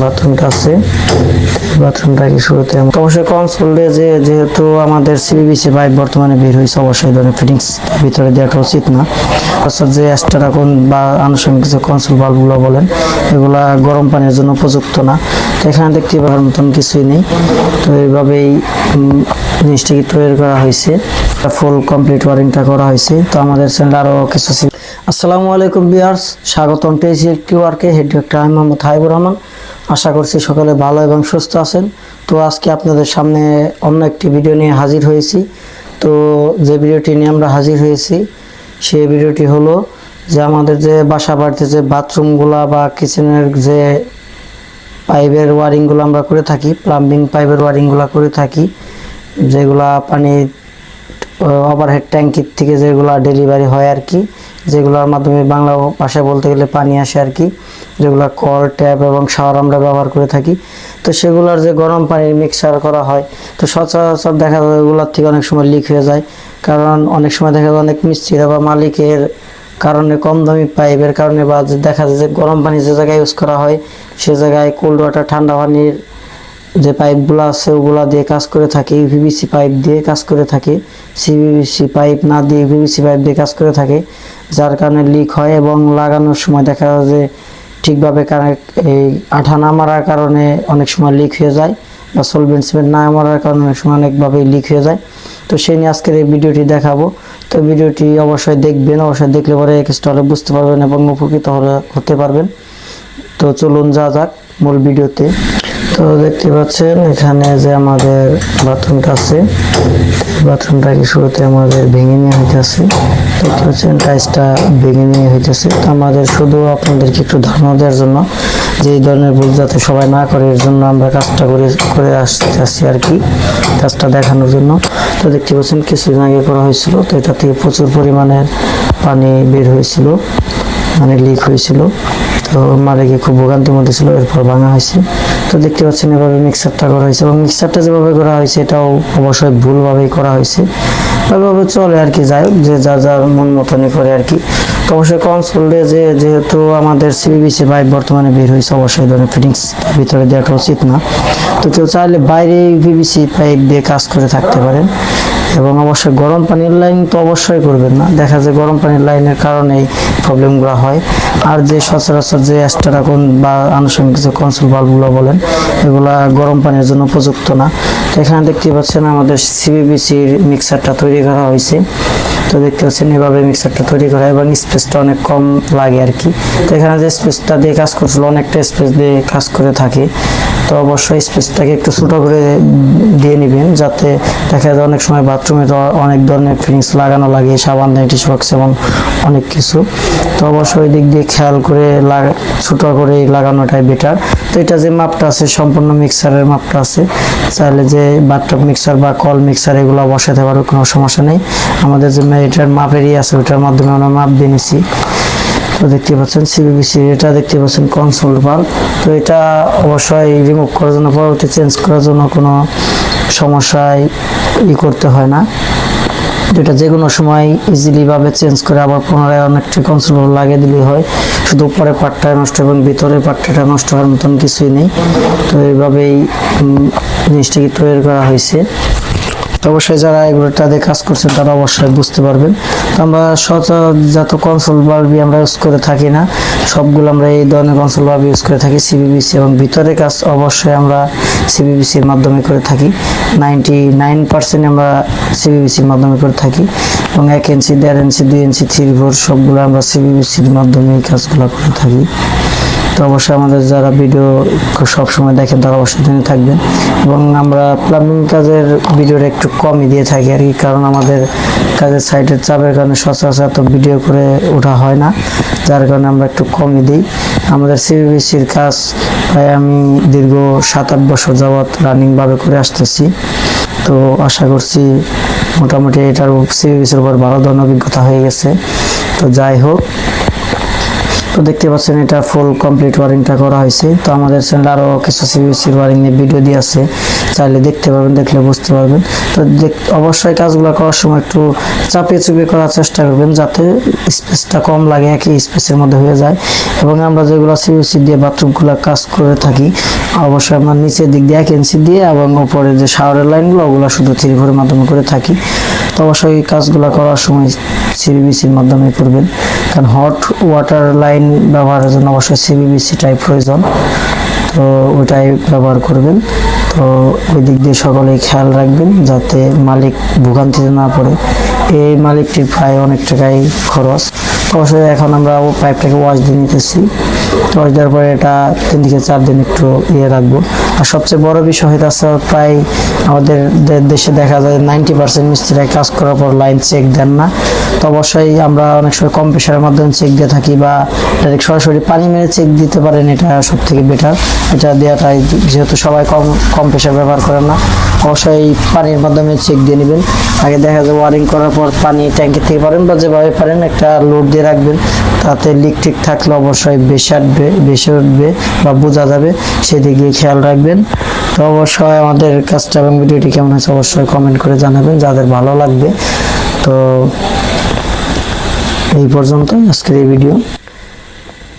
বাথরুমটা আছে বাথরুমটা কি শুরুতে তো কনস কনসোলে যে যেহেতু আমাদের সিবিবিসি পাইপ বর্তমানে বের হয়েছে অবশ্যই ধরনের ফিটিংস ভিতরে দেওয়াটা উচিত না। অর্থাৎ যে এক্সট্রা কোন বা আনুষঙ্গিক কিছু কনসোল বাল্বগুলো বলেন এগুলা গরম পানির জন্য উপযুক্ত না। এখানে দেখতে পাওয়ার মতন কিছুই নেই। তো এইভাবেই উম, জিনিসটা কি তৈরি করা হয়েছে ফুল কমপ্লিট ওয়ারিংটা করা হয়েছে। তো আমাদের চ্যানেল আরও কিছু আসসালামু আলাইকুম বিয়ার্স স্বাগতম। পেয়েছি কিউআরকে হেড ডিরেক্টর আমি মোহাম্মদ হাইবুর রহমান। আশা করছি সকলে ভালো এবং সুস্থ আছেন। তো আজকে আপনাদের সামনে অন্য একটি ভিডিও নিয়ে হাজির হয়েছি। তো যে ভিডিওটি নিয়ে আমরা হাজির হয়েছি সেই ভিডিওটি হলো যে আমাদের যে বাসা বাড়িতে যে বাথরুমগুলা বা কিচেনের যে পাইপের ওয়ারিংগুলো আমরা করে থাকি, প্লাম্বিং পাইপের ওয়ারিংগুলো করে থাকি, যেগুলা পানি ওভারহেড ট্যাঙ্কির থেকে যেগুলা ডেলিভারি হয় আর কি, যেগুলোর মাধ্যমে বাংলা ভাষায় বলতে গেলে পানি আসে আর কি, যেগুলো কল ট্যাপ এবং শাওয়ার আমরা ব্যবহার করে থাকি। তো সেগুলোর যে গরম পানির মিক্সার করা হয়, তো সচরাচর দেখা যায় ওগুলোর থেকে অনেক সময় লিক হয়ে যায়। কারণ অনেক সময় দেখা যায় অনেক মিস্ত্রিরা বা মালিকের কারণে কম দামি পাইপের কারণে বা দেখা যায় যে গরম পানি যে জায়গায় ইউজ করা হয়, সে জায়গায় কোল্ড ওয়াটার ঠান্ডা পানির যে পাইপগুলো আছে, ওগুলা দিয়ে কাজ করে থাকে ইউভিবিসি পাইপ দিয়ে কাজ করে থাকে সিভিবিসি পাইপ না দিয়ে ইউভিবিসি পাইপ দিয়ে কাজ করে থাকে, যার কারণে লিক হয় এবং লাগানোর সময় দেখা যায় যে ঠিকভাবে কানেক্ট এই আঠা না মারার কারণে অনেক সময় লিক হয়ে যায় বা সলভেন্ট সিমেন্ট না মারার কারণে অনেক সময় অনেকভাবেই লিক হয়ে যায়। তো সেই নিয়ে আজকের এই ভিডিওটি দেখাবো। তো ভিডিওটি অবশ্যই দেখবেন, অবশ্যই দেখলে পরে হলে বুঝতে পারবেন এবং উপকৃত হতে পারবেন। তো চলুন যা যাক মূল ভিডিওতে। তো দেখতে পাচ্ছেন, এখানে যে আমাদের বাথরুমটা আছে বাথরুমটা কি শুরুতে আমাদের ভেঙে নিয়ে হইতেছে, দেখতে পাচ্ছেন টাইসটা ভেঙে নিয়ে হইতেছে। তো আমাদের শুধু আপনাদেরকে একটু ধারণা দেওয়ার জন্য যে এই ধরনের ভুল যাতে সবাই না করে, এর জন্য আমরা কাজটা করে করে আসতে আসছি আর কি, কাজটা দেখানোর জন্য। তো দেখতে পাচ্ছেন, কিছুদিন আগে করা হয়েছিল, তো এটা থেকে প্রচুর পরিমাণের পানি বের হয়েছিল মানে লিক হয়েছিল। তো মারে গিয়ে খুব ভোগান্তির মধ্যে ছিল, এরপর ভাঙা হয়েছে। তো দেখতে পাচ্ছেন এভাবে মিক্সারটা করা হয়েছে এবং মিক্সারটা যেভাবে করা হয়েছে, এটাও অবশ্যই ভুলভাবেই করা হয়েছে। ওইভাবে চলে আর কি, যাই হোক, যে যা যার মন মতনই করে আর কি। অবশ্যই কনসোলে যে, যেহেতু আমাদের সিবিবিসি বাইক বর্তমানে বের হয়েছে, অবশ্যই ধরনের ফিটিংস ভিতরে দেওয়াটা উচিত না। তো কেউ চাইলে বাইরে পিভিসি পাইপ দিয়ে কাজ করে থাকতে পারেন। এবং অবশ্যই গরম পানির লাইন তো অবশ্যই করবেন না। দেখা যায় গরম পানির লাইনের কারণেই প্রবলেমগুলো হয়। আর যে সচরাচর যে এক্সট্রা কোন বা আনুষঙ্গিক যে কনসোল বাল্বগুলো বলেন, এগুলা গরম পানির জন্য উপযুক্ত না। তো এখানে দেখতে পাচ্ছেন আমাদের সিবিবিসির মিক্সারটা তৈরি করা হয়েছে। তো দেখতে পাচ্ছেন, এভাবে মিক্সারটা তৈরি করা এবং স্পেসটা অনেক কম লাগে আর কি। তো এখানে যে স্পেসটা দিয়ে কাজ করছিল, অনেকটা স্পেস দিয়ে কাজ করে থাকে। তো অবশ্যই স্পেসটাকে একটু ছোটো করে দিয়ে নেবেন যাতে দেখা যায় অনেক সময় বাথরুমে তো অনেক ধরনের ফিনিক্স লাগানো লাগে, সাবান টিস্যু বক্স এবং অনেক কিছু। তো অবশ্যই দিক দিয়ে খেয়াল করে লাগা, ছোটো করে লাগানোটাই বেটার তো এটা যে মাপটা আছে, সম্পূর্ণ মিক্সারের মাপটা আছে। চাইলে যে বাথটপ মিক্সার বা কল মিক্সার এগুলো বসাতে পারো, কোনো সমস্যা নেই। আমাদের যে এটার মাপেরই আছে, ওটার মাধ্যমে আমরা মাপ দিয়ে নিছি। তো দেখতে পাচ্ছেন সিবিবিসি এটা দেখতে পাচ্ছেন কনসোল বাল্ব তো এটা অবশ্যই রিমুভ করার জন্য, পরবর্তী চেঞ্জ করার জন্য কোনো সমস্যায় ই করতে হয় না। যেটা যে কোনো সময় ইজিলিভাবে চেঞ্জ করে আবার পুনরায় অনেকটি কনসোল লাগিয়ে দিলেই হয়। শুধু উপরে পাটটা নষ্ট এবং ভিতরের পাটটা নষ্ট হওয়ার মতন কিছুই নেই। তো এইভাবেই জিনিসটাকে তৈরি করা হয়েছে। তো অবশ্যই যারা এগুলোটাতে কাজ করছেন, তারা অবশ্যই বুঝতে পারবেন। তো আমরা সচরাচর কনসোল বাল্বই আমরা ইউজ করে থাকি না। সবগুলো আমরা এই ধরনের কনসোল বাল্ব ইউজ করে থাকি সিবিবিসি এবং ভিতরে কাজ অবশ্যই আমরা সিবিবিসির মাধ্যমে করে থাকি। নাইনটি নাইন পার্সেন্ট আমরা সিবিবিসির মাধ্যমে করে থাকি এবং এক ইঞ্চি দেড় ইঞ্চি দুই ইঞ্চি থ্রি ফোর সবগুলো আমরা সিবিবিসির মাধ্যমে এই কাজগুলো করে থাকি। তো অবশ্যই আমাদের যারা ভিডিও সব সময় দেখেন তারা অবশ্যই জেনে থাকবেন। এবং আমরা প্লাম্বিং কাজের ভিডিওটা একটু কমই দিয়ে থাকি আর কি, কারণ আমাদের কাজের সাইডের চাপের কারণে সচরাচর এত ভিডিও করে ওঠা হয় না, যার কারণে আমরা একটু কমই দিই। আমাদের সিবিবিসির কাজ প্রায় আমি দীর্ঘ সাত আট বছর যাবৎ রানিংভাবে করে আসতেছি। তো আশা করছি মোটামুটি এটার সিবিবিসির উপর ভালো ধরনের অভিজ্ঞতা হয়ে গেছে। তো যাই হোক তো দেখতে পাচ্ছেন, এটা ফুল কমপ্লিট ওয়ারিংটা করা হয়েছে। তো আমাদের চ্যানেলে আরও কিছু সিবিএসির ওয়ারিং নিয়ে ভিডিও দিয়ে আছে। চাইলে দেখতে পারবেন, দেখলে বুঝতে পারবেন। তো অবশ্যই কাজগুলো করার সময় একটু চাপিয়ে চুপিয়ে করার চেষ্টা করবেন, যাতে স্পেসটা কম লাগে, একই স্পেসের মধ্যে হয়ে যায়। এবং আমরা যেগুলো সিবিএসি দিয়ে বাথরুমগুলো কাজ করে থাকি, অবশ্যই আমরা নিচের দিক দিয়ে এক ইঞ্চি দিয়ে এবং ওপরে যে শাওয়ারের লাইনগুলো ওগুলো শুধু থ্রি ফোরের মাধ্যমে করে থাকি। তো অবশ্যই কাজগুলো করার সময় সিবিবিসির মাধ্যমে করবেন। কারণ হট ওয়াটার লাইন ব্যবহারের জন্য অবশ্যই সিবিবিসি টাইপ প্রয়োজন। তো ওইটাই ব্যবহার করবেন। তো ওই দিক দিয়ে সকলেই খেয়াল রাখবেন যাতে মালিক ভোগান্তিতে না পড়ে। এই মালিকটির প্রায় অনেক টাকাই খরচ। অবশ্যই এখন আমরা পাইপটাকে ওয়াশ দিয়ে নিতেছি। ওয়াশ দেওয়ার পরে এটা তিন থেকে চার দিন একটু ইয়ে রাখব। আর সবচেয়ে বড় বিষয় হইতে আছে প্রায় আমাদের দেশে দেখা যায় নাইনটি পার্সেন্ট মিস্ত্রিরা কাজ করার পর লাইন চেক দেন না। তো অবশ্যই আমরা অনেক সময় কম প্রেশারের মাধ্যমে চেক দিয়ে থাকি বা ডাইরেক্ট সরাসরি পানি মেরে চেক দিতে পারেন, এটা সব থেকে বেটার এটা দেওয়াটাই, যেহেতু সবাই কম কম প্রেশার ব্যবহার করেন না। অবশ্যই পানির মাধ্যমে চেক দিয়ে নেবেন। আগে দেখা যায় ওয়ারিং করার পর পানি ট্যাঙ্কি থেকে পারেন বা যেভাবে পারেন একটা লোড দিয়ে রাখবেন। তাতে লিক ঠিক থাকলে অবশ্যই বেশি আসবে, বেশি উঠবে বা বোঝা যাবে। সেদিকে খেয়াল রাখবেন। তো অবশ্যই আমাদের কাজটা এবং ভিডিওটি কেমন হয়েছে অবশ্যই কমেন্ট করে জানাবেন, যাদের ভালো লাগবে। তো এই পর্যন্ত আজকের এই ভিডিও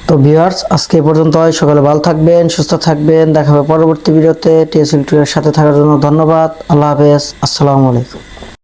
তো ভিউয়ার্স, আজকে পর্যন্ত সকালে ভালো থাকবেন, সুস্থ থাকবেন। দেখা হবে পরবর্তী ভিডিওতে। টিএসএল টুয়ের সাথে থাকার জন্য ধন্যবাদ। আল্লাহ হাফেজ। আসসালামু আলাইকুম।